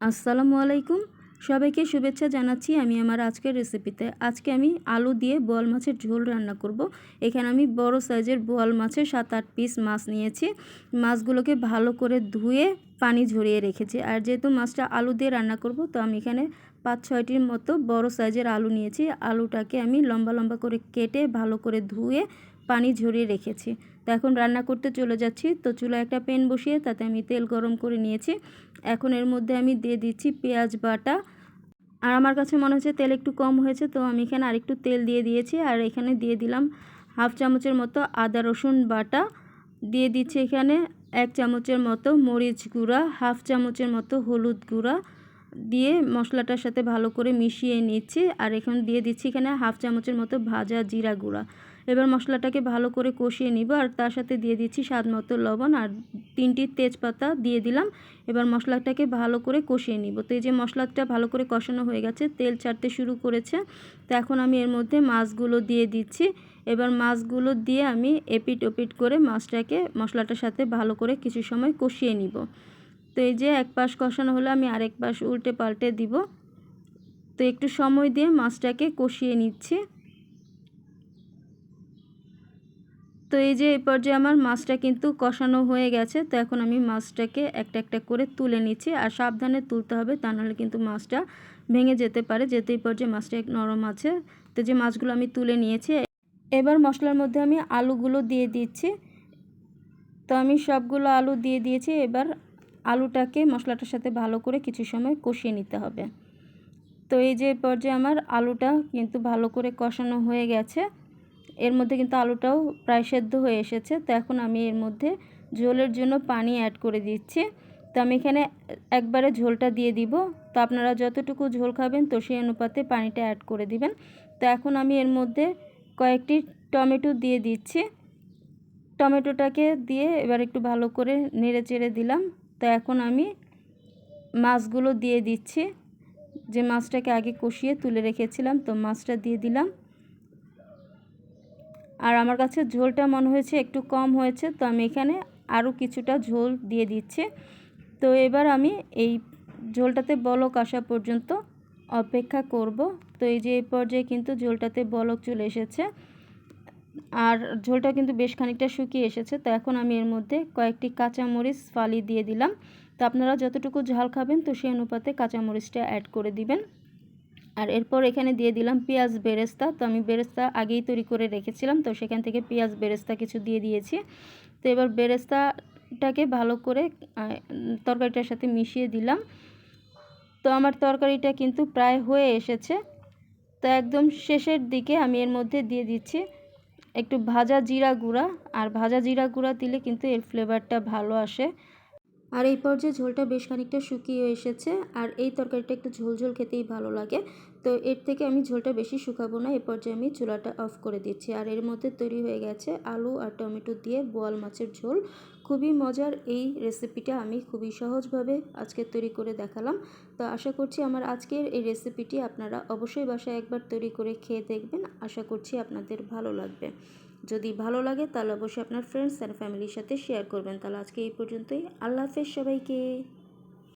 আসসালামু আলাইকুম। সবাইকে শুভেচ্ছা জানাচ্ছি আমি আমার আজকের রেসিপিতে। আজকে আমি আলু দিয়ে বোয়াল মাছের ঝোল রান্না করব। এখানে আমি বড় সাইজের বোয়াল মাছের সাত আট পিস মাছ নিয়েছি। মাছগুলোকে ভালো করে ধুয়ে পানি ঝরিয়ে রেখেছি। আর যেহেতু মাছটা আলু দিয়ে রান্না করব, তো আমি এখানে পাঁচ ছয়টির মতো বড় সাইজের আলু নিয়েছি। আলুটাকে আমি লম্বা লম্বা করে কেটে ভালো করে ধুয়ে পানি ঝরিয়ে রেখেছি। তো এখন রান্না করতে চলে যাচ্ছি। তো চুলায় একটা প্যান বসিয়ে তাতে আমি তেল গরম করে নিয়েছি। এখন এর মধ্যে আমি দিয়ে দিচ্ছি পেঁয়াজ বাটা। আর আমার কাছে মনে হচ্ছে তেল একটু কম হয়েছে, তো আমি এখানে আরেকটু তেল দিয়ে দিয়েছি। আর এখানে দিয়ে দিলাম হাফ চামচের মতো আদা রসুন বাটা। দিয়ে দিচ্ছি এখানে এক চামচের মতো মরিচ গুঁড়া, হাফ চামচের মতো হলুদ গুঁড়া। দিয়ে মশলাটার সাথে ভালো করে মিশিয়ে নিচ্ছি। আর এখন দিয়ে দিচ্ছি এখানে হাফ চামচের মতো ভাজা জিরা গুঁড়া। এবার মশলাটাকে ভালো করে কষিয়ে নিব আর তার সাথে দিয়ে দিচ্ছি স্বাদ মতো লবণ আর তিনটি তেজপাতা দিয়ে দিলাম। এবার মশলাটাকে ভালো করে কষিয়ে নিব। তো এই যে মশলাটা ভালো করে কষানো হয়ে গেছে, তেল ছাড়তে শুরু করেছে। তো এখন আমি এর মধ্যে মাছগুলো দিয়ে দিচ্ছি। এবার মাছগুলো দিয়ে আমি এপিট ওপিট করে মাছটাকে মশলাটার সাথে ভালো করে কিছু সময় কষিয়ে নিব। তো এই যে এক পাশ কষানো হলে, আমি আরেক পাশ উল্টে পাল্টে দিব। তো একটু সময় দিয়ে মাছটাকে কষিয়ে নিচ্ছি। তো এই যে এই পর্যায়ে আমার মাছটা কিন্তু কষানো হয়ে গেছে, তো এখন আমি মাছটাকে একটা একটা করে তুলে নিচ্ছি। আর সাবধানে তুলতে হবে, তা নাহলে কিন্তু মাছটা ভেঙে যেতে পারে। যেতে এই পর্যায়ে মাছটা নরম আছে, তো যে মাছগুলো আমি তুলে নিয়েছি, এবার মশলার মধ্যে আমি আলুগুলো দিয়ে দিচ্ছি। তো আমি সবগুলো আলু দিয়ে দিয়েছি, এবার আলুটাকে মশলাটার সাথে ভালো করে কিছু সময় কষিয়ে নিতে হবে। তো এই যে পর্যায়ে আমার আলুটা কিন্তু ভালো করে কষানো হয়ে গেছে। এর মধ্যে কিন্তু আলুটাও প্রায় সেদ্ধ হয়ে এসেছে। তো এখন আমি এর মধ্যে ঝোলের জন্য পানি অ্যাড করে দিচ্ছি। তো আমি এখানে একবারে ঝোলটা দিয়ে দিব। তো আপনারা যতটুকু ঝোল খাবেন, তো সেই অনুপাতে পানিটা অ্যাড করে দিবেন। তো এখন আমি এর মধ্যে কয়েকটি টমেটো দিয়ে দিচ্ছি। টমেটোটাকে দিয়ে এবার একটু ভালো করে নেড়ে চেড়ে দিলাম। তো এখন আমি মাছগুলো দিয়ে দিচ্ছি। যে মাছটাকে আগে কষিয়ে তুলে রেখেছিলাম, তো মাছটা দিয়ে দিলাম। আর আমার কাছে ঝোলটা মনে হয়েছে একটু কম হয়েছে, তো আমি এখানে আরও কিছুটা ঝোল দিয়ে দিচ্ছি। তো এবার আমি এই ঝোলটাতে বলক আসা পর্যন্ত অপেক্ষা করব। তো এই যে এই পর্যায়ে কিন্তু ঝোলটাতে বলক চলে এসেছে। আর ঝোলটা কিন্তু বেশ খানিকটা শুকিয়ে এসেছে, তো এখন আমি এর মধ্যে কয়েকটি কাঁচামরিচ ফালি দিয়ে দিলাম। তো আপনারা যতটুকু ঝাল খাবেন, তো সেই অনুপাতে কাঁচামরিচটা অ্যাড করে দিবেন। আর এরপর এখানে দিয়ে দিলাম পেঁয়াজ বেরেস্তা। তো আমি বেরেস্তা আগেই তৈরি করে রেখেছিলাম, তো সেখান থেকে পেঁয়াজ বেরেস্তা কিছু দিয়ে দিয়েছি। তো এবার বেরেস্তাটাকে ভালো করে তরকারিটার সাথে মিশিয়ে দিলাম। তো আমার তরকারিটা কিন্তু প্রায় হয়ে এসেছে। তো একদম শেষের দিকে আমি এর মধ্যে দিয়ে দিচ্ছি একটু ভাজা জিরা গুঁড়া। আর ভাজা জিরা গুঁড়া দিলে কিন্তু এর ফ্লেভারটা ভালো আসে। আর এই পর্যায়ে ঝোলটা বেশ খানিকটা শুকিয়ে এসেছে, আর এই তরকারিটা একটু ঝোল ঝোল খেতেই ভালো লাগে। তো এর থেকে আমি ঝোলটা বেশি শুকাবো না, এ পর্যায়ে আমি চুলাটা অফ করে দিচ্ছি। আর এর মধ্যে তৈরি হয়ে গেছে আলু আর টমেটো দিয়ে বোয়াল মাছের ঝোল। খুবই মজার এই রেসিপিটা আমি খুবই সহজভাবে আজকে তৈরি করে দেখালাম। তো আশা করছি আমার আজকের এই রেসিপিটি আপনারা অবশ্যই বাসায় একবার তৈরি করে খেয়ে দেখবেন। আশা করছি আপনাদের ভালো লাগবে। যদি ভালো লাগে তাহলে অবশ্যই আপনার ফ্রেন্ডস অ্যান্ড ফ্যামিলির সাথে শেয়ার করবেন। তাহলে আজকে এই পর্যন্তই। আল্লাহ হাফেজ সবাইকে।